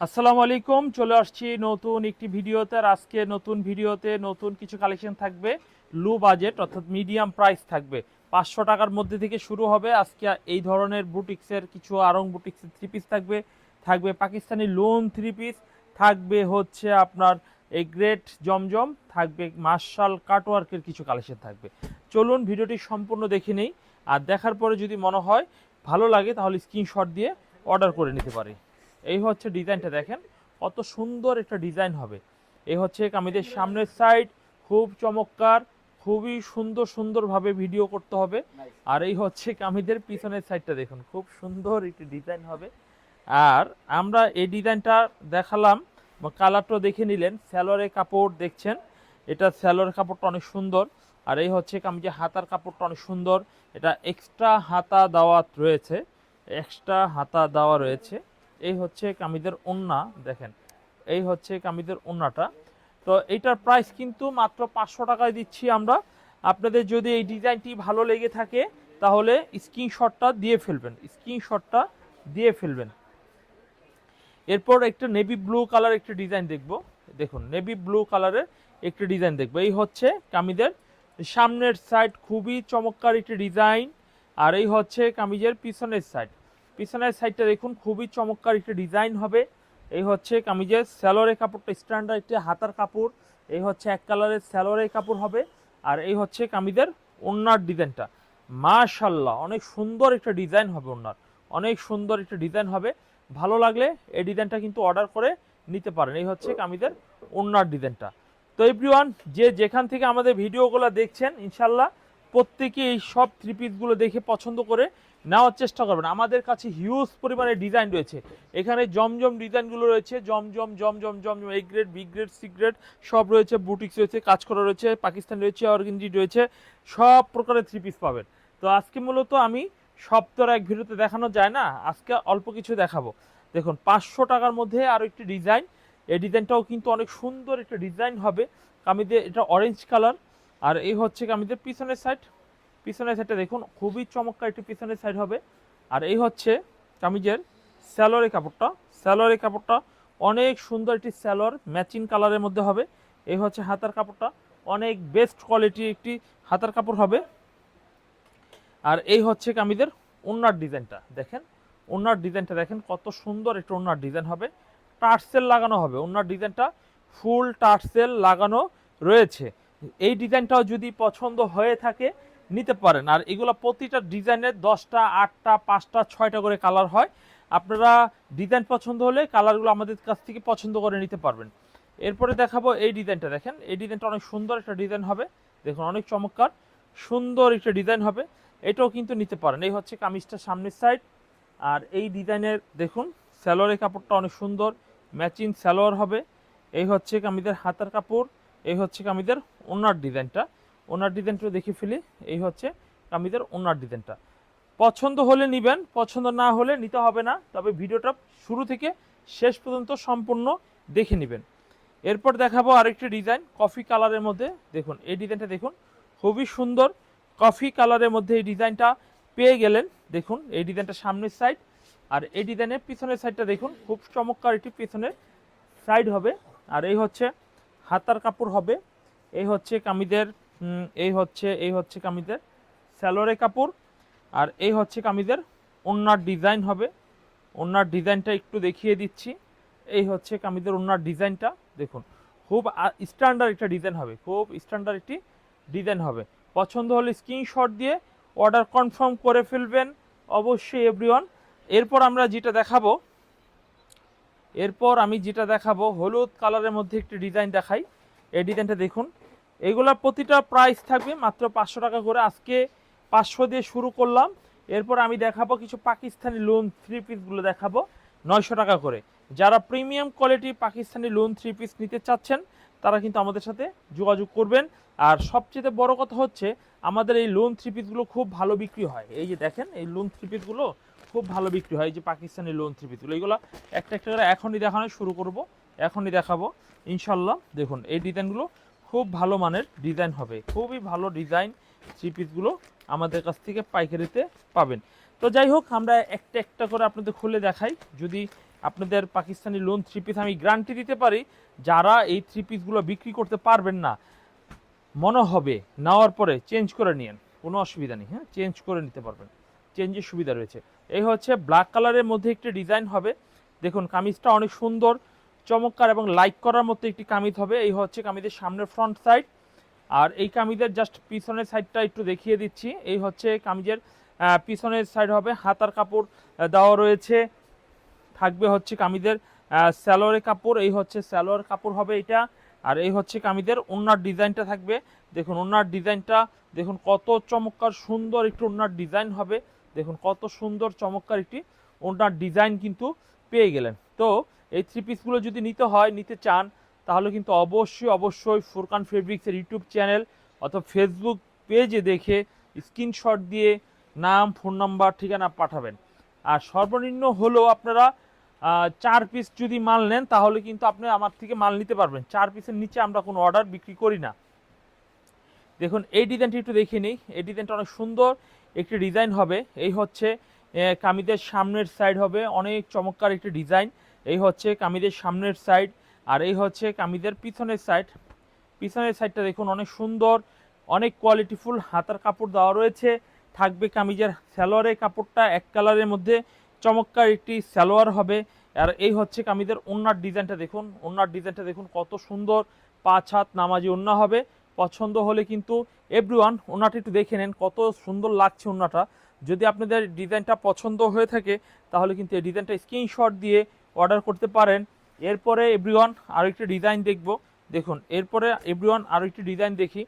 আসসালামু আলাইকুম, চলে আসছি নতুন একটি ভিডিওতে আর আজকে নতুন ভিডিওতে নতুন কিছু কালেকশন থাকবে লো বাজেট অর্থাৎ মিডিয়াম প্রাইস থাকবে। পাঁচশো টাকার মধ্যে থেকে শুরু হবে, আজকে এই ধরনের বুটিক্সের কিছু আরং বুটিক্সের থ্রি পিস থাকবে থাকবে পাকিস্তানি লোন থ্রি পিস থাকবে হচ্ছে আপনার এই গ্রেট জমজম থাকবে মার্শাল কাটওয়ার্কের কিছু কালেকশন থাকবে। চলুন ভিডিওটি সম্পূর্ণ দেখে নেই, আর দেখার পরে যদি মনে হয় ভালো লাগে তাহলে স্ক্রিনশট দিয়ে অর্ডার করে নিতে পারি। এই হচ্ছে ডিজাইনটা দেখেন, কত সুন্দর একটা ডিজাইন হবে। এই হচ্ছে কামিজের সামনের সাইড খুব চমৎকার, খুবই সুন্দর সুন্দরভাবে ভিডিও করতে হবে। আর এই হচ্ছে কামিজের পিছনের সাইডটা দেখুন, খুব সুন্দর একটি ডিজাইন হবে। আর আমরা এই ডিজাইনটা দেখালাম কালারটা দেখে নিলেন স্যালোরে কাপড় দেখছেন, এটা স্যালোর কাপড়টা অনেক সুন্দর। আর এই হচ্ছে কামিজের হাতার কাপড়টা অনেক সুন্দর, এটা এক্সট্রা হাতা দেওয়া রয়েছে এক্সট্রা হাতা দেওয়া রয়েছে। এই হচ্ছে কামিজের ওন্না, দেখেন। এই হচ্ছে কামিদের ওন্নাটা। তো এইটার প্রাইস কিন্তু মাত্র পাঁচশো টাকায় দিচ্ছি আমরা। আপনাদের যদি এই ডিজাইনটি ভালো লেগে থাকে, তাহলে স্ক্রিনশটটা দিয়ে ফেলবেন। স্ক্রিনশটটা দিয়ে ফেলবেন। এরপর একটা নেভি ব্লু কালার একটা ডিজাইন দেখব। দেখুন নেভি ব্লু কালারের একটা ডিজাইন দেখব। এই হচ্ছে কামিজের সামনের সাইড খুবই চমৎকার একটি ডিজাইন আর এই হচ্ছে কামিজের পিছনের সাইড পিছনের সাইডটা দেখুন, খুবই চমৎকার একটি ডিজাইন হবে। এই হচ্ছে কামিজের স্যালোরের কাপড়টা স্ট্যান্ডার্ড একটি হাতার কাপড়। এই হচ্ছে এক কালারের স্যালোরের কাপড় হবে। আর এই হচ্ছে কামিজের ওন্নার ডিজাইনটা মাশাল্লাহ অনেক সুন্দর একটা ডিজাইন হবে ওনার অনেক সুন্দর একটা ডিজাইন হবে। ভালো লাগলে এই ডিজাইনটা কিন্তু অর্ডার করে নিতে পারেন। এই হচ্ছে কামিজের ওন্নার ডিজাইনটা তো এভরিওয়ান যে যেখান থেকে আমাদের ভিডিওগুলো দেখছেন ইনশাল্লাহ প্রত্যেকে এই সব থ্রি পিসগুলো দেখে পছন্দ করে নেওয়ার চেষ্টা করবেন। আমাদের কাছে হিউজ পরিমাণে ডিজাইন রয়েছে। এখানে জমজম ডিজাইনগুলো রয়েছে। জমজম জমজম জমজম এই grade B grade C grade সব রয়েছে। বুটিক্স রয়েছে, কাজ করা রয়েছে, পাকিস্তান রয়েছে অর্গেঞ্জি রয়েছে। সব প্রকারের থ্রি পিস পাবেন। তো আজকে মূলত আমি সব তো এক ভিডিওতে দেখানো যায় না, আজকে অল্প কিছু দেখাবো। দেখুন, পাঁচশো টাকার মধ্যে আরও একটি ডিজাইন এই ডিজাইনটাও কিন্তু অনেক সুন্দর একটা ডিজাইন হবে। কামিতে এটা অরেঞ্জ কালার আর এই হচ্ছে কামিদের পিছনের সাইড পিছনের সাইডটা দেখুন, খুবই চমৎকার একটি পিছনের সাইড হবে। আর এই হচ্ছে কামিজের স্যালোরের কাপড়টা। স্যালোরের কাপড়টা অনেক সুন্দর একটি স্যালোর ম্যাচিং কালারের মধ্যে হবে। এই হচ্ছে হাতার কাপড়টা। অনেক বেস্ট কোয়ালিটির একটি হাতার কাপড় হবে। আর এই হচ্ছে কামিজের ওনার ডিজাইনটা। দেখেন ওনার ডিজাইনটা দেখেন, কত সুন্দর একটা ওনার ডিজাইন হবে। টার্সেল লাগানো হবে। ওনার ডিজাইনটা ফুল টার্সেল লাগানো রয়েছে। এই ডিজাইনটাও যদি পছন্দ হয়ে থাকে নিতে পারেন। আর এগুলো প্রতিটা ডিজাইনের দশটা, আটটা, পাঁচটা, ছয়টা করে কালার হয়। আপনারা ডিজাইন পছন্দ হলে কালারগুলো আমাদের কাছ থেকে পছন্দ করে নিতে পারবেন। এরপরে দেখাবো এই ডিজাইনটা দেখেন। এই ডিজাইনটা অনেক সুন্দর একটা ডিজাইন হবে। দেখুন, অনেক চমৎকার। সুন্দর একটা ডিজাইন হবে। এটাও কিন্তু নিতে পারেন। এই হচ্ছে কামিজটা সামনের সাইড। আর এই ডিজাইনের দেখুন স্যালোয়ারের কাপড়টা অনেক সুন্দর। ম্যাচিং স্যালোয়ার হবে। এই হচ্ছে কামিদের হাতার কাপড়। এই হচ্ছে কামিদের ওনার ডিজাইনটা। ওনার ডিজাইনটা দেখে ফেলি। এই হচ্ছে কামিজের ওনার ডিজাইনটা। পছন্দ হলে নেবেন পছন্দ না হলে নিতে হবে না তবে ভিডিওটা শুরু থেকে শেষ পর্যন্ত সম্পূর্ণ দেখে নেবেন। এরপর দেখাবো আরেকটি ডিজাইন কফি কালারের মধ্যে। দেখুন এই ডিজাইনটা দেখুন খুবই সুন্দর কফি কালারের মধ্যে এই ডিজাইনটা পেয়ে গেলেন। দেখুন এই ডিজাইনটা সামনের সাইড আর এই ডিজাইনের পিছনের সাইডটা দেখুন খুব চমৎকার একটি পিছনের সাইড হবে। আর এই হচ্ছে হাতার কাপড় হবে। এই হচ্ছে কামিজের উম, এই হচ্ছে এই হচ্ছে কামিজের স্যালোরে কাপড়, আর এই হচ্ছে কামিজের ওনার ডিজাইন হবে। ওনার ডিজাইনটা একটু দেখিয়ে দিচ্ছি। এই হচ্ছে কামিজের ওনার ডিজাইনটা, দেখুন। খুব স্ট্যান্ডার্ড একটা ডিজাইন হবে, খুব স্ট্যান্ডার্ড একটি ডিজাইন হবে। পছন্দ হলে স্ক্রিনশট দিয়ে অর্ডার কনফার্ম করে ফেলবেন, অবশ্যই এভরিওয়ান এরপর আমরা যেটা দেখাবো, এরপর আমি যেটা দেখাবো, হলুদ কালারের মধ্যে একটি ডিজাইন দেখাই। এই ডিজাইনটা দেখুন এগুলার প্রতিটা প্রাইস থাকবে মাত্র পাঁচশো টাকা করে। আজকে পাঁচশো দিয়ে শুরু করলাম। এরপর আমি দেখাবো কিছু পাকিস্তানি লোন থ্রি পিসগুলো দেখাবো নয়শো টাকা করে। যারা premium quality Pakistani lawn three piece নিতে চাচ্ছেন, তারা কিন্তু আমাদের সাথে যোগাযোগ করবেন। আর সবচেয়ে বড় কথা হচ্ছে, আমাদের এই লোন থ্রি পিসগুলো খুব ভালো বিক্রি হয়। এই যে দেখেন, এই লোন থ্রি পিসগুলো খুব ভালো বিক্রি হয়। এই যে পাকিস্তানি লোন থ্রি পিসগুলো এইগুলো একটা একটা করে এখনই দেখানো শুরু করব। এখনই দেখাবো। ইনশাল্লাহ দেখুন, এই ডিজাইনগুলো খুব ভালো মানের ডিজাইন হবে। খুবই ভালো ডিজাইন থ্রি পিসগুলো আমাদের কাছ থেকে পাইকারিতে পাবেন। তো যাই হোক, আমরা একটা একটা করে আপনাদের খুলে দেখাই। যদি আপনাদের পাকিস্তানি লোন থ্রি পিস আমি গ্যারান্টি দিতে পারি, যারা এই থ্রি পিসগুলো বিক্রি করতে পারবেন না, মনে হবে নেওয়ার পরে চেঞ্জ করে নিন কোনো অসুবিধা নেই হ্যাঁ? চেঞ্জ করে নিতে পারবেন। চেঞ্জের সুবিধা রয়েছে। এই হচ্ছে ব্ল্যাক কালারের মধ্যে একটি ডিজাইন হবে। দেখুন, কামিজটা অনেক সুন্দর চমৎকার এবং লাইক করার মতো একটি কামিজ হবে। এই হচ্ছে কামিজের সামনের ফ্রন্ট সাইড আর এই কামিজের জাস্ট পিছনের সাইডটা একটু দেখিয়ে দিচ্ছি। এই হচ্ছে কামিজের পিছনের সাইড হবে। হাতার কাপড় দেওয়া রয়েছে। থাকবে হচ্ছে কামিজের স্যালোয়ারের কাপড়। এই হচ্ছে স্যালোয়ার কাপড় হবে এটা। আর এই হচ্ছে কামিজের ওনার ডিজাইনটা থাকবে। দেখুন ওনার ডিজাইনটা, দেখুন কত চমৎকার সুন্দর একটি ওনার ডিজাইন হবে। দেখুন কত সুন্দর চমৎকার একটি ওনার ডিজাইন কিন্তু পেয়ে গেলেন। তো এই থ্রি পিসগুলো যদি নিতে হয়, নিতে চান, তাহলে কিন্তু অবশ্যই অবশ্যই ফুরকান ফেব্রিক্সের ইউটিউব চ্যানেল অথবা ফেসবুক পেজে দেখে স্ক্রিনশট দিয়ে নাম ফোন নাম্বার ঠিকানা পাঠাবেন। আর সর্বনিম্ন হলেও আপনারা চার পিস যদি মাল নেন, তাহলে কিন্তু আপনি আমার থেকে মাল নিতে পারবেন। চার পিসের নিচে আমরা কোনো অর্ডার বিক্রি করি না। দেখুন, এই ডিজাইনটি একটু দেখে নিই। এই ডিজাইনটা অনেক সুন্দর, একটি ডিজাইন হবে। এই হচ্ছে কামিদের সামনের সাইড হবে। অনেক চমৎকার একটি ডিজাইন। এই হচ্ছে কামিজের সামনের সাইড আর এই হচ্ছে কামিজের পিছনের সাইড পিছনের সাইডটা দেখুন, অনেক সুন্দর, অনেক কোয়ালিটিফুল হাতার কাপড় দেওয়া রয়েছে। থাকবে কামিজের সালোয়ারের কাপড়টা, এক কালারের মধ্যে চমৎকার একটি সালোয়ার হবে। আর এই হচ্ছে কামিজের ওনার ডিজাইনটা দেখুন ওনার ডিজাইনটা দেখুন কত সুন্দর। পাঁচ হাত নামাজি ওন্না হবে। পছন্দ হলে কিন্তু এভরিওয়ান ওনাটা একটু দেখে নেন, কত সুন্দর লাগছে ওনাটা যদি আপনাদের ডিজাইনটা পছন্দ হয়ে থাকে, তাহলে কিন্তু এই ডিজাইনটা স্ক্রিনশট দিয়ে অর্ডার করতে পারেন। এরপরে এভরিওয়ান আরেকটি ডিজাইন দেখব। দেখুন, এরপরে এভরিওয়ান আরেকটি ডিজাইন দেখি।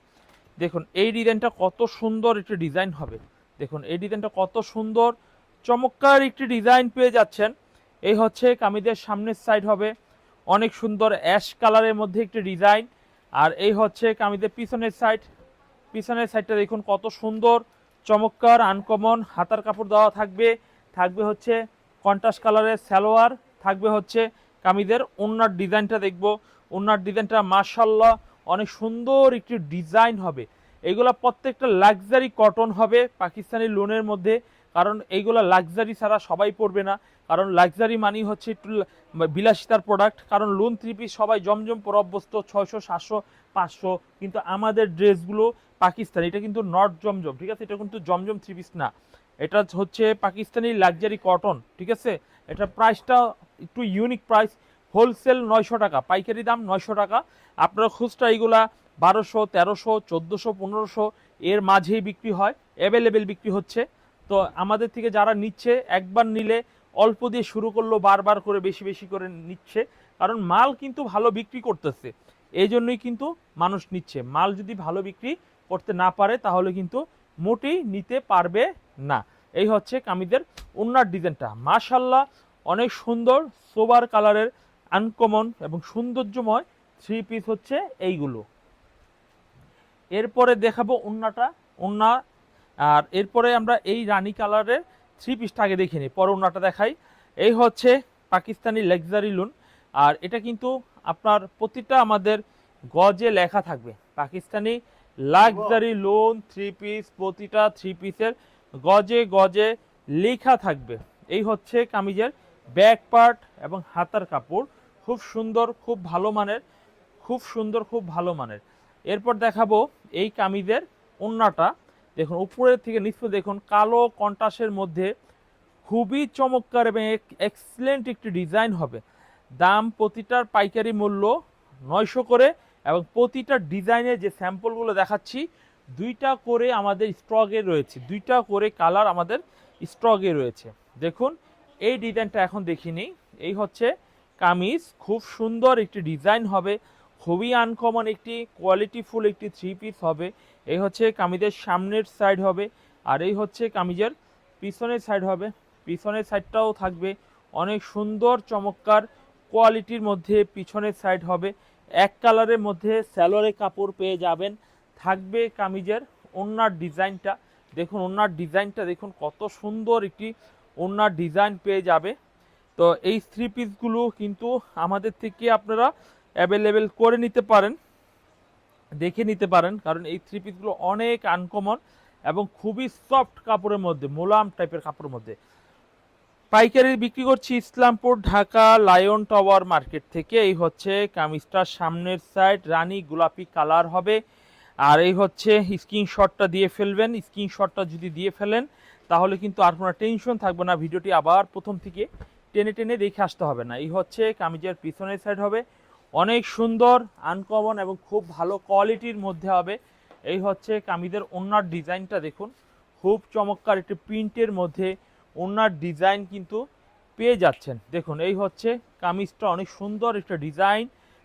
দেখুন, এই ডিজাইনটা কত সুন্দর একটি ডিজাইন হবে। দেখুন, এই ডিজাইনটা কত সুন্দর, চমৎকার একটি ডিজাইন পেয়ে যাচ্ছেন। এই হচ্ছে কামিজের সামনের সাইড হবে। অনেক সুন্দর অ্যাশ কালারের মধ্যে একটি ডিজাইন আর এই হচ্ছে কামিজের পিছনের সাইড পিছনের সাইডটা দেখুন কত সুন্দর, চমৎকার আনকমন হাতার কাপড় দেওয়া থাকবে। থাকবে হচ্ছে কন্ট্রাস্ট কালারের সালোয়ার। থাকবে হচ্ছে কামিদের। ওনার ডিজাইনটা দেখব। ওনার ডিজাইনটা মার্শাল্লাহ অনেক সুন্দর একটি ডিজাইন হবে। এইগুলা প্রত্যেকটা লাক্সারি কটন হবে পাকিস্তানি লোনের মধ্যে। কারণ এইগুলো লাক্সারি ছাড়া সবাই পরবে না। কারণ লাক্সারি মানি হচ্ছে একটু বিলাসিতার প্রোডাক্ট। কারণ লোন থ্রি পিস সবাই জমজম পর অভ্যস্ত, ছয়শো, সাতশো, পাঁচশো। কিন্তু আমাদের ড্রেসগুলো পাকিস্তানি। এটা কিন্তু নট জমজম, ঠিক আছে? এটা কিন্তু জমজম থ্রি পিস না। এটা হচ্ছে পাকিস্তানি লাক্সারি কটন, ঠিক আছে? এটা প্রাইসটা একটু ইউনিক প্রাইস হোলসেল নয়শো টাকা, পাইকারি দাম নয়শো টাকা। আপনারা খুচরা এইগুলা বারোশো, তেরোশো, চোদ্দোশো, পনেরোশো, এর মাঝেই বিক্রি হয় অ্যাভেলেবেল বিক্রি হচ্ছে। তো আমাদের থেকে যারা নিচ্ছে, একবার নিলে অল্প দিয়ে শুরু করল বারবার করে বেশি বেশি করে নিচ্ছে। কারণ মাল কিন্তু ভালো বিক্রি করতেছে, এই জন্যই কিন্তু মানুষ নিচ্ছে। মাল যদি ভালো বিক্রি করতে না পারে, তাহলে কিন্তু মোটেই নিতে পারবে না। এই হচ্ছে কামিদের ওনার ডিজাইনটা মাশাল্লাহ অনেক সুন্দর সোবার কালারের আনকমন এবং সৌন্দর্যময় থ্রি পিস হচ্ছে এইগুলো। এরপরে দেখাবো ওন্নাটা ওন্না আর এরপরে আমরা এই রানী কালারের থ্রি পিসটা আগে দেখে নিই, পরে ওন্নাটা দেখাই। এই হচ্ছে পাকিস্তানি লাক্সারি লোন আর এটা কিন্তু আপনার প্রতিটা আমাদের গজে লেখা থাকবে। Pakistani luxury lawn three piece প্রতিটা থ্রি পিসের গজে গজে লেখা থাকবে। এই হচ্ছে কামিজের ব্যাক পার্ট এবং হাতার কাপড় খুব সুন্দর, খুব ভালো মানের, খুব সুন্দর, খুব ভালো মানের। এরপর দেখাবো এই কামিজের ওন্নাটা। দেখুন, উপরের থেকে নিচ দেখুন, কালো কন্টাসের মধ্যে খুবই চমৎকার এবং এক্সিলেন্ট একটি ডিজাইন হবে। দাম প্রতিটার পাইকারি মূল্য নয়শো করে এবং প্রতিটা ডিজাইনের যে স্যাম্পলগুলো দেখাচ্ছি, দুইটা করে আমাদের স্টকে রয়েছে। দুইটা করে কালার আমাদের স্টকে রয়েছে। দেখুন এই ডিজাইনটা এখন দেখিনি। এই হচ্ছে কামিজ। খুব সুন্দর একটি ডিজাইন হবে। খুবই আনকমন একটি কোয়ালিটিফুল একটি থ্রি পিস হবে। এই হচ্ছে কামিজের সামনের সাইড হবে আর এই হচ্ছে কামিজের পিছনের সাইড হবে। পিছনের সাইডটাও থাকবে। অনেক সুন্দর, চমৎকার কোয়ালিটির মধ্যে পিছনের সাইড হবে। এক কালারের মধ্যে স্যালোয়ারের কাপড় পেয়ে যাবেন। থাকবে কামিজের ওনার ডিজাইনটা। দেখুন ওনার ডিজাইনটা দেখুন, কত সুন্দর একটি ওনার ডিজাইন পেয়ে যাবে। তো এই থ্রি পিসগুলো কিন্তু আমাদের থেকে আপনারা অ্যাভেলেবেল করে নিতে পারেন, দেখে নিতে পারেন, কারণ এই থ্রি পিসগুলো অনেক আনকমন এবং খুবই সফট কাপড়ের মধ্যে, মোলাম টাইপের কাপড়ের মধ্যে। পাইকারি বিক্রি করছি Islampur, Dhaka lion tower market থেকে। এই হচ্ছে কামিজটার সামনের সাইড রানী গোলাপি কালার হবে। আর এই হচ্ছে স্ক্রিনশটটা দিয়ে ফেলবেন। স্ক্রিনশটটা যদি দিয়ে ফেলেন তাহলে কিন্তু আর কোনো টেনশন থাকবে না, ভিডিওটি আবার প্রথম থেকে টেনে টেনে দেখে আসতে হবে না। এই হচ্ছে কামিজের পিছনের সাইড হবে। অনেক সুন্দর আনকমন এবং খুব ভালো কোয়ালিটির মধ্যে হবে। এই হচ্ছে কামিজের ওনার ডিজাইনটা দেখুন। খুব চমৎকার একটি প্রিন্টের মধ্যে ওনার ডিজাইন কিন্তু পেয়ে যাচ্ছেন। দেখুন, এই হচ্ছে কামিজটা অনেক সুন্দর একটা ডিজাইন।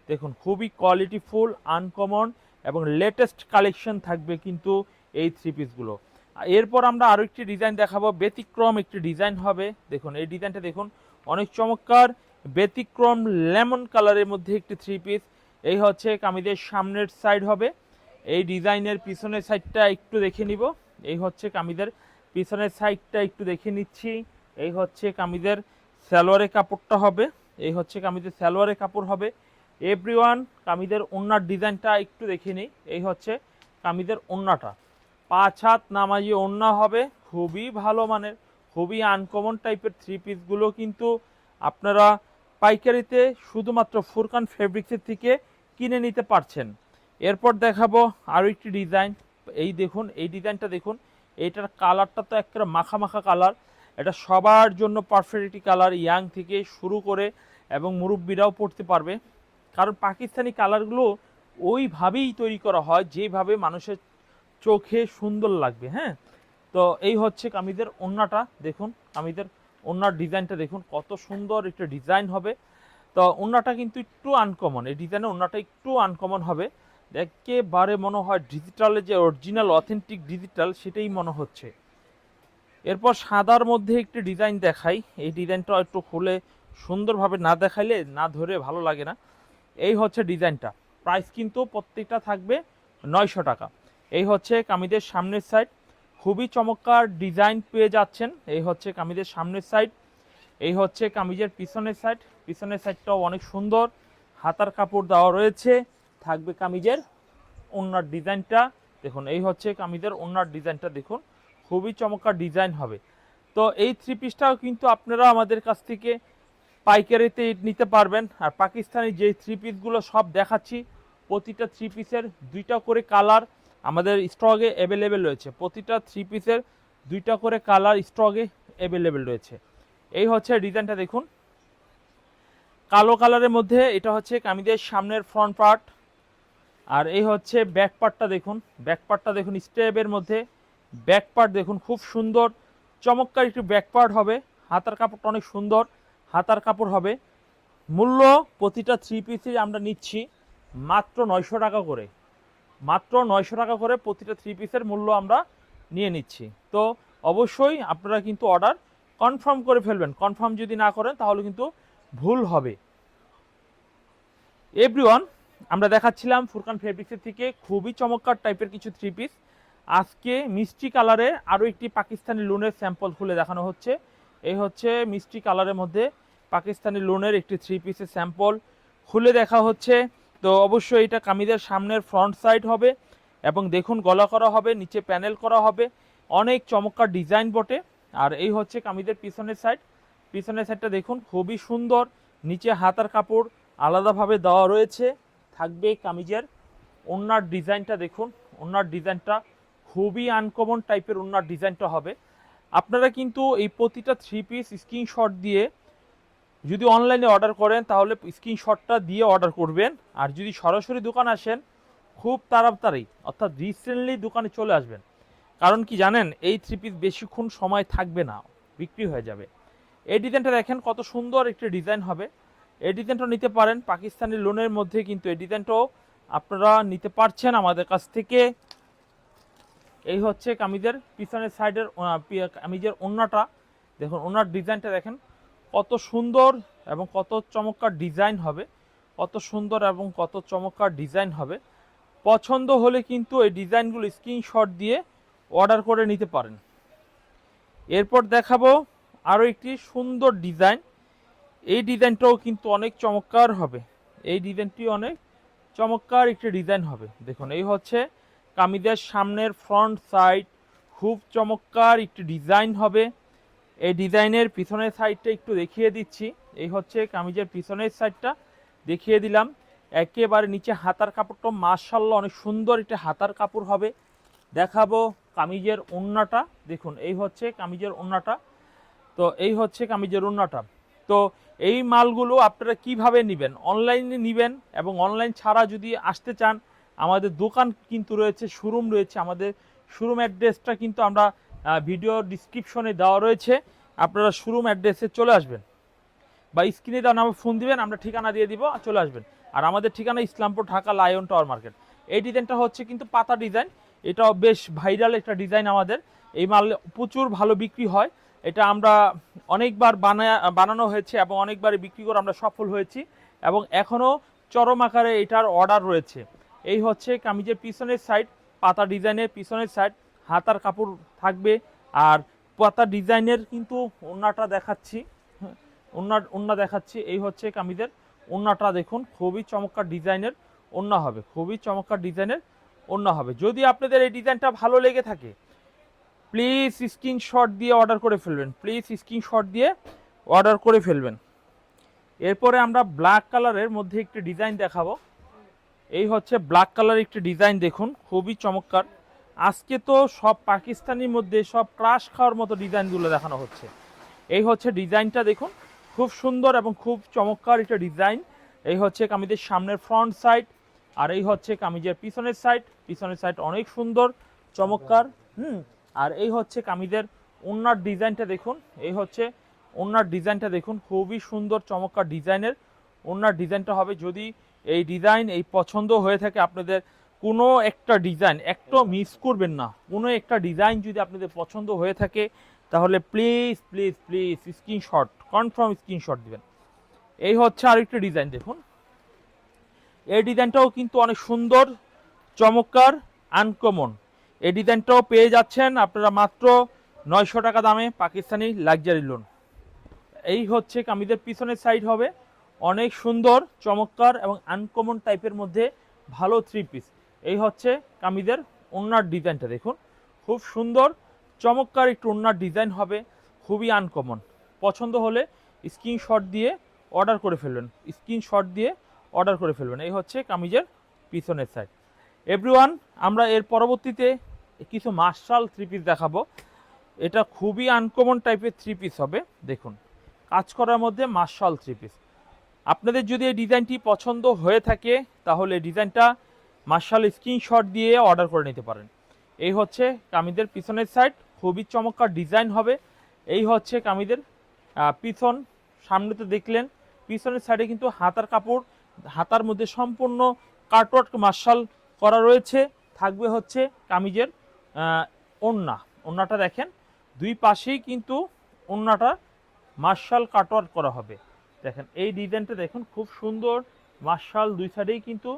দেখুন, খুবই কোয়ালিটিফুল আনকমন এবং লেটেস্ট কালেকশন থাকবে কিন্তু এই থ্রি পিসগুলো এরপর আমরা আরও একটি ডিজাইন দেখাবো। ব্যতিক্রম একটি ডিজাইন হবে। দেখুন, এই ডিজাইনটা দেখুন, অনেক চমৎকার। ব্যতিক্রম লেমন কালারের মধ্যে একটি থ্রি পিস এই হচ্ছে কামিজের সামনের সাইড হবে। এই ডিজাইনের পিছনের সাইডটা একটু দেখে নিব। এই হচ্ছে কামিজের পিছনের সাইডটা একটু দেখে নিচ্ছি। এই হচ্ছে কামিজের সালোয়ারের কাপড়টা হবে। এই হচ্ছে কামিজের সালোয়ারের কাপড় হবে। এভরিওয়ান কামিজের ওন্নার ডিজাইনটা একটু দেখে নিই। এই হচ্ছে কামিজের ওন্নাটা পাঁচ হাত নামাজি ওন্না হবে, খুবই ভালো মানের, খুবই আনকমন টাইপের থ্রি পিসগুলো কিন্তু আপনারা পাইকারিতে শুধুমাত্র ফুরকান ফেব্রিক্সের থেকে কিনে নিতে পারছেন। এরপর দেখাবো আরও একটি ডিজাইন এই দেখুন, এই ডিজাইনটা দেখুন এইটার কালারটা তো একটা মাখা মাখা কালার এটা সবার জন্য পারফেক্ট একটি কালার ইয়াং থেকে শুরু করে এবং মুরব্বীরাও পড়তে পারবে। কারণ পাকিস্তানি কালারগুলো ওইভাবেই তৈরি করা হয়, যেভাবে মানুষের চোখে সুন্দর লাগবে হ্যাঁ? তো এই হচ্ছে কামিদের ওন্নাটা, দেখুন কামিদের ওন্নার ডিজাইনটা দেখুন, কত সুন্দর একটা ডিজাইন হবে। তো ওন্নাটা কিন্তু একটু আনকমন এই ডিজাইনে ওন্নাটা একটু আনকমন হবে। একেবারে মনে হয় ডিজিটালে যে অরিজিনাল অথেন্টিক ডিজিটাল সেটাই মনে হচ্ছে। এরপর সাদার মধ্যে একটি ডিজাইন দেখাই। এই ডিজাইনটা একটু খুলে সুন্দরভাবে না দেখাইলে, না ধরে ভালো লাগে না। এই হচ্ছে ডিজাইনটা। প্রাইস কিন্তু প্রত্যেকটা থাকবে নয়শো টাকা। এই হচ্ছে কামিদের সামনের সাইড খুবই চমৎকার ডিজাইন পেয়ে যাচ্ছেন। এই হচ্ছে কামিজের সামনের সাইড এই হচ্ছে কামিজের পিছনের সাইড পিছনের সাইডটাও অনেক সুন্দর। হাতার কাপড় দেওয়া রয়েছে। থাকবে কামিজের ওনার ডিজাইনটা দেখুন, এই হচ্ছে কামিজের ওনার ডিজাইনটা দেখুন। খুবই চমৎকার ডিজাইন হবে। তো এই থ্রি পিসটাও কিন্তু আপনারা আমাদের কাছ থেকে পাইকারিতে নিতে পারবেন। আর পাকিস্তানি যে থ্রি পিসগুলো সব দেখাচ্ছি, প্রতিটা থ্রি পিসের দুইটা করে কালার আমাদের স্টকে অ্যাভেলেবেল রয়েছে। প্রতিটা থ্রি পিসের দুইটা করে কালার স্টকে অ্যাভেলেবেল রয়েছে। এই হচ্ছে ডিজাইনটা দেখুন। কালো কালারের মধ্যে এটা হচ্ছে কামিজের সামনের ফ্রন্ট পার্ট আর এই হচ্ছে ব্যাক পার্টটা দেখুন। ব্যাক পার্টটা দেখুন স্টেপের মধ্যে। ব্যাক পার্ট দেখুন, খুব সুন্দর। চমৎকার একটি ব্যাক পার্ট হবে। হাতার কাপড়টা অনেক সুন্দর। হাতার কাপড় হবে। মূল্য প্রতিটা থ্রি পিসই আমরা নিচ্ছি মাত্র নয়শো টাকা করে। মাত্র নয়শো টাকা করে প্রতিটা থ্রি পিসের মূল্য আমরা নিয়ে নিচ্ছি। তো অবশ্যই আপনারা কিন্তু অর্ডার কনফার্ম করে ফেলবেন। কনফার্ম যদি না করেন, তাহলে কিন্তু ভুল হবে। এভরিওয়ান আমরা দেখাচ্ছিলাম ফুরকান ফেব্রিক্সের থেকে খুবই চমৎকার টাইপের কিছু থ্রি পিস আজকে মিষ্টি কালারে আরও একটি পাকিস্তানি লোনের স্যাম্পল খুলে দেখানো হচ্ছে। এই হচ্ছে মিষ্টি কালারের মধ্যে পাকিস্তানি লোনের একটি থ্রি পিসের স্যাম্পল খুলে দেখা হচ্ছে তো অবশ্যই এটা কামিজের সামনের ফ্রন্ট সাইড হবে এবং দেখুন গলা করা হবে, নিচে প্যানেল করা হবে। অনেক চমৎকার ডিজাইন বটে। আর এই হচ্ছে কামিজের পিছনের সাইড পিছনের সাইডটা দেখুন, খুবই সুন্দর। নিচে হাতার কাপড় আলাদাভাবে দেওয়া রয়েছে। থাকবে কামিজের ওনার ডিজাইনটা দেখুন। ওনার ডিজাইনটা খুবই আনকমন টাইপের ওনার ডিজাইনটা হবে। আপনারা কিন্তু এই প্রতিটা থ্রি পিস স্ক্রিনশট দিয়ে যদি অনলাইনে অর্ডার করেন, তাহলে স্ক্রিনশটটা দিয়ে অর্ডার করবেন। আর যদি সরাসরি দোকান আসেন, খুব তাড়াতাড়ি, অর্থাৎ রিসেন্টলি দোকানে চলে আসবেন। কারণ কি জানেন, এই থ্রি পিস বেশিক্ষণ সময় থাকবে না, বিক্রি হয়ে যাবে। এই ডিজাইনটা দেখেন কত সুন্দর একটি ডিজাইন হবে। এই ডিজাইনটা নিতে পারেন, পাকিস্তানি লোনের মধ্যে, কিন্তু এই ডিজাইনটাও আপনারা নিতে পারছেন আমাদের কাছ থেকে। এই হচ্ছে কামিজের পিছনের সাইডের কামিজের ওন্নাটা। দেখুন ওনার ডিজাইনটা দেখেন কত সুন্দর এবং কত চমৎকার ডিজাইন হবে, কত সুন্দর এবং কত চমৎকার ডিজাইন হবে। পছন্দ হলে কিন্তু এই ডিজাইনগুলো স্ক্রিনশট দিয়ে অর্ডার করে নিতে পারেন। এরপর দেখাবো আরও একটি সুন্দর ডিজাইন। এই ডিজাইনটাও কিন্তু অনেক চমৎকার হবে। এই ডিজাইনটি অনেক চমৎকার একটি ডিজাইন হবে। দেখুন, এই হচ্ছে কামিজের সামনের ফ্রন্ট সাইড খুব চমৎকার একটি ডিজাইন হবে। এই ডিজাইনের পিছনের সাইডটা একটু দেখিয়ে দিচ্ছি। এই হচ্ছে কামিজের পিছনের সাইডটা দেখিয়ে দিলাম। একেবারে নিচে হাতার কাপড়টা মার্শাল্লাহ অনেক সুন্দর একটা হাতার কাপড় হবে। দেখাবো কামিজের ওন্নাটা। দেখুন, এই হচ্ছে কামিজের ওন্নাটা। তো এই হচ্ছে কামিজের ওন্নাটা। তো এই মালগুলো আপনারা কীভাবে নেবেন? অনলাইনে নেবেন এবং অনলাইন ছাড়া যদি আসতে চান, আমাদের দোকান কিন্তু রয়েছে, শোরুম রয়েছে। আমাদের শোরুম অ্যাড্রেসটা কিন্তু আমরা ভিডিও ডিসক্রিপশনে দেওয়া রয়েছে। আপনারা শোরুম অ্যাড্রেসে চলে আসবেন। বা স্ক্রিনে দেওয়া নামে ফোন দিবেন, আমরা ঠিকানা দিয়ে দিব, চলে আসবেন। আর আমাদের ঠিকানা Islampur, Dhaka lion tower market এই ডিজাইনটা হচ্ছে কিন্তু পাতা ডিজাইন এটাও বেশ ভাইরাল একটা ডিজাইন আমাদের। এই মাল প্রচুর ভালো বিক্রি হয়। এটা আমরা অনেকবার বানায়, বানানো হয়েছে এবং অনেকবার বিক্রি করে আমরা সফল হয়েছি। এবং এখনও চরম আকারে এটার অর্ডার রয়েছে। এই হচ্ছে কামিজের পিছনের সাইড পাতা ডিজাইনের পিছনের সাইড হাতার কাপড় থাকবে আর পাতা ডিজাইনের কিন্তু ওন্নাটা দেখাচ্ছি। ওন্না ওন্না দেখাচ্ছি। এই হচ্ছে কামিজের ওন্নাটা দেখুন, খুবই চমৎকার ডিজাইনের ওন্না হবে, খুবই চমৎকার ডিজাইনের ওন্না হবে। যদি আপনাদের এই ডিজাইনটা ভালো লেগে থাকে প্লিজ স্ক্রিনশট দিয়ে অর্ডার করে ফেলবেন প্লিজ স্ক্রিনশট দিয়ে অর্ডার করে ফেলবেন। এরপরে আমরা ব্ল্যাক কালারের মধ্যে একটি ডিজাইন দেখাবো। এই হচ্ছে ব্ল্যাক কালার একটি ডিজাইন দেখুন, খুবই চমৎকার। আজকে তো সব পাকিস্তানির মধ্যে সব ক্রাশ খাওয়ার মতো ডিজাইনগুলো দেখানো হচ্ছে। এই হচ্ছে ডিজাইনটা দেখুন, খুব সুন্দর এবং খুব চমৎকার একটা ডিজাইন। এই হচ্ছে কামিজের সামনের ফ্রন্ট সাইড আর এই হচ্ছে কামিজের পিছনের সাইড পিছনের সাইড অনেক সুন্দর, চমৎকার, হুম। আর এই হচ্ছে কামিজের ওনার ডিজাইনটা দেখুন, এই হচ্ছে ওনার ডিজাইনটা দেখুন, খুবই সুন্দর, চমৎকার ডিজাইনের। ওনার ডিজাইনটা হবে যদি এই ডিজাইন এই পছন্দ হয়ে থাকে আপনাদের কোনো একটা ডিজাইন একটা মিস করবেন না। কোনো একটা ডিজাইন যদি আপনাদের পছন্দ হয়ে থাকে, তাহলে please please please screenshot confirm screenshot দিবেন। এই হচ্ছে আরেকটা ডিজাইন দেখুন। এই ডিজাইনটাও কিন্তু অনেক সুন্দর, চমৎকার আনকমন এই ডিজাইনটাও পেয়ে যাচ্ছেন আপনারা মাত্র নয়শো টাকা দামে পাকিস্তানি লাক্সারি লোন এই হচ্ছে কামিজের পিছনের সাইড হবে। অনেক সুন্দর, চমৎকার এবং আনকমন টাইপের মধ্যে ভালো থ্রি পিস এই হচ্ছে কামিজের ওনার ডিজাইনটা, দেখুন। খুব সুন্দর, চমৎকার একটু ওনার ডিজাইন হবে, খুবই আনকমন পছন্দ হলে স্ক্রিনশট দিয়ে অর্ডার করে ফেলবেন স্ক্রিনশট দিয়ে অর্ডার করে ফেলবেন। এই হচ্ছে কামিজের পিছনের সাইড এভরিওয়ান আমরা এর পরবর্তীতে কিছু মার্শাল থ্রি পিস দেখাবো। এটা খুবই আনকমন টাইপের থ্রি পিস হবে, দেখুন। কাজ করার মধ্যে মার্শাল থ্রি পিস আপনাদের যদি এই ডিজাইনটি পছন্দ হয়ে থাকে, তাহলে ডিজাইনটা মার্শাল স্ক্রিনশট দিয়ে অর্ডার করে নিতে পারেন। এই হচ্ছে কামিদের পিছনের সাইড খুবই চমৎকার ডিজাইন হবে। এই হচ্ছে কামিদের পিছন সামনে তো দেখলেন পিছনের সাইডে কিন্তু হাতার কাপড় হাতার মধ্যে সম্পূর্ণ কাটওয়ার্ক মার্শাল করা রয়েছে। থাকবে হচ্ছে কামিজের আহ, ওড়না ওড়নাটা দেখেন দুই পাশেই কিন্তু ওড়নাটা মার্শাল কাটওয়ার্ক করা হবে। দেখেন এই ডিজাইনটা দেখুন খুব সুন্দর। মার্শাল দুই সাইডেই কিন্তু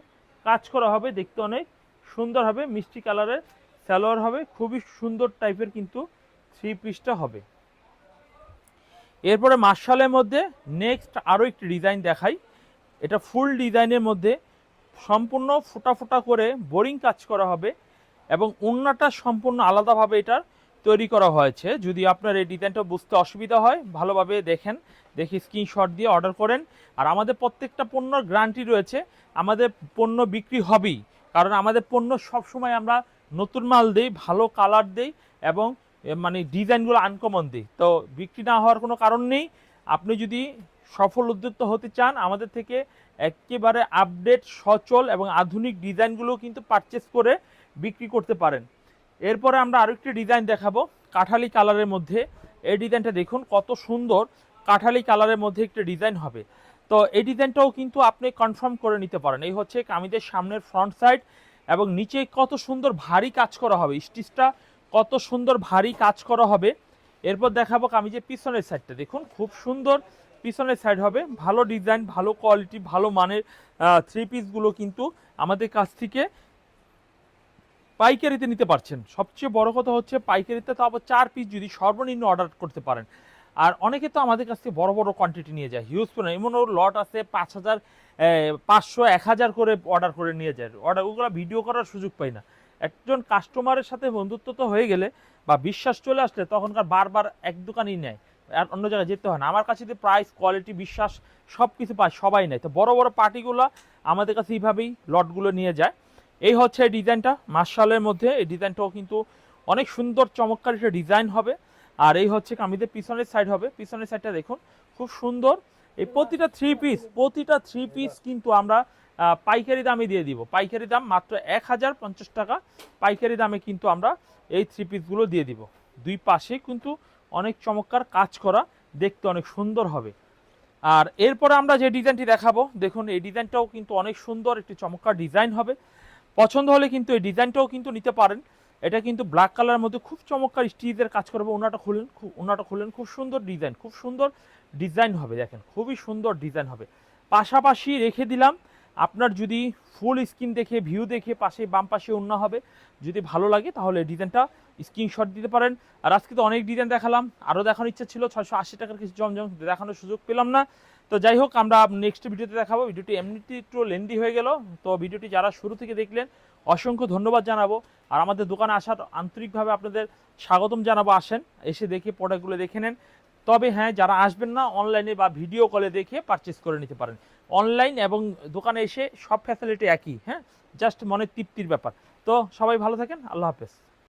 কাজ করা হবে, দেখতে অনেক সুন্দর হবে, মিষ্টি কালারের সালোয়ার হবে, খুবই সুন্দর টাইপের কিন্তু থ্রি পিসটা হবে। এরপরে মার্শালের মধ্যে নেক্সট আরও একটি ডিজাইন দেখাই। এটা ফুল ডিজাইনের মধ্যে সম্পূর্ণ ফোটা ফোটা করে বোরিং কাজ করা হবে এবং ওড়নাটা সম্পূর্ণ আলাদাভাবে এটার তৈরি করা হয়েছে। যদি আপনার এই ডিজাইনটা বুঝতে অসুবিধা হয়, ভালোভাবে দেখেন, দেখি স্ক্রিনশট দিয়ে অর্ডার করেন। আর আমাদের প্রত্যেকটা পণ্যর গ্যারান্টি রয়েছে, আমাদের পণ্য বিক্রি হবেই। কারণ আমাদের পণ্য সবসময় আমরা নতুন মাল দিই, ভালো কালার দিই এবং মানে ডিজাইনগুলো আনকমন দিই। তো বিক্রি না হওয়ার কোনো কারণ নেই। আপনি যদি সফল উদ্যোক্তা হতে চান, আমাদের থেকে একেবারে আপডেট সচল এবং আধুনিক ডিজাইনগুলো কিন্তু পারচেস করে বিক্রি করতে পারেন। এরপরে আমরা আরেকটি ডিজাইন দেখাবো কাঠালি কালারের মধ্যে। এই ডিজাইনটা দেখুন, কত সুন্দর কাঠালি কালারের মধ্যে একটি ডিজাইন হবে। তো এই ডিজাইনটাও কিন্তু আপনি কনফার্ম করে নিতে পারেন। এই হচ্ছে কামিজের সামনের ফ্রন্ট সাইড এবং নিচে কত সুন্দর ভারী কাজ করা হবে। স্টিচটা কত সুন্দর ভারী কাজ করা হবে। এরপর দেখাবো কামিজের পিছনের সাইডটা দেখুন, খুব সুন্দর পিছনের সাইড হবে। ভালো ডিজাইন, ভালো কোয়ালিটি ভালো মানের থ্রি পিসগুলো কিন্তু আমাদের কাছ থেকে পাইকারিতে নিতে পারছেন। সবচেয়ে বড় কথা হচ্ছে পাইকারিতে তো আবার চার পিস যদি সর্বনিম্ন অর্ডার করতে পারেন। আর অনেকে তো আমাদের কাছ থেকে বড় বড় কোয়ান্টিটি নিয়ে যায় হিউজ পরিমাণ। এমনও লট আছে পাঁচ হাজার পাঁচশো, এক হাজার করে অর্ডার করে নিয়ে যায়। অর্ডার ওগুলো ভিডিও করার সুযোগ পাই না। একজন কাস্টমারের সাথে বন্ধুত্ব তো হয়ে গেলে বা বিশ্বাস চলে আসলে তখনকার বারবার এক দোকানই নেয়। আর অন্য জায়গায় যেতে হয় না। আমার কাছে যে প্রাইস কোয়ালিটি বিশ্বাস সব কিছু পায়, সবাই নেয়। তো বড় বড় পার্টিগুলো আমাদের কাছে এইভাবেই লটগুলো নিয়ে যায়। এই হচ্ছে ডিজাইনটা, মার্শালের মধ্যে এই ডিজাইনটাও কিন্তু অনেক সুন্দর, চমৎকার একটা ডিজাইন হবে। আর এই হচ্ছে কামিজের পিছনের সাইড হবে। পিছনের সাইডটা দেখুন, খুব সুন্দর। এই প্রতিটা থ্রি পিস প্রতিটা থ্রি পিস কিন্তু আমরা পাইকারি দামে দিয়ে দিব। পাইকারি দাম মাত্র এক হাজার পঞ্চাশ টাকা। পাইকারি দামে কিন্তু আমরা এই থ্রি পিসগুলো দিয়ে দিব। দুই পাশে কিন্তু অনেক চমৎকার কাজ করা, দেখতে অনেক সুন্দর হবে। আর এরপরে আমরা যে ডিজাইনটি দেখাবো, দেখুন, এই ডিজাইনটাও কিন্তু অনেক সুন্দর, একটি চমৎকার ডিজাইন হবে। পছন্দ হলে কিন্তু এই ডিজাইনটাও কিন্তু নিতে পারেন। এটা কিন্তু ব্ল্যাক কালারের মধ্যে খুব চমৎকার স্টিচের কাজ করবে। ওনাটা খুললেন খুব, ওনাটা খুললেন খুব সুন্দর ডিজাইন, খুব সুন্দর ডিজাইন হবে দেখেন, খুবই সুন্দর ডিজাইন হবে। পাশাপাশি রেখে দিলাম, আপনার যদি ফুল স্ক্রিন দেখে, ভিউ দেখে পাশে, বাম পাশে অন্য হবে, যদি ভালো লাগে তাহলে ডিজাইনটা স্ক্রিনশট দিতে পারেন। আর আজকে তো অনেক ডিজাইন দেখালাম, আরও দেখানোর ইচ্ছা ছিল, ছয়শো আশি টাকার কিছু জমজম দেখানোর সুযোগ পেলাম না। তো যাই হোক, আমরা নেক্সট ভিডিওতে দেখাবো। ভিডিওটি এমনিতে একটু লেন্দি হয়ে গেল। তো ভিডিওটি যারা শুরু থেকে দেখলেন, অসংখ্য ধন্যবাদ জানাব। আর আমাদের দোকানে আসার আন্তরিকভাবে আপনাদের স্বাগতম জানাব। আসেন, এসে দেখে প্রোডাক্টগুলো দেখে নেন। তবে হ্যাঁ যারা আসবেন না অনলাইনে বা ভিডিও কলে দেখে পারচেস করে নিতে পারেন। অনলাইন এবং দোকানে এসে সব ফ্যাসিলিটি একই হ্যাঁ? জাস্ট মনের তৃপ্তির ব্যাপার। তো সবাই ভালো থাকেন, আল্লাহ হাফেজ।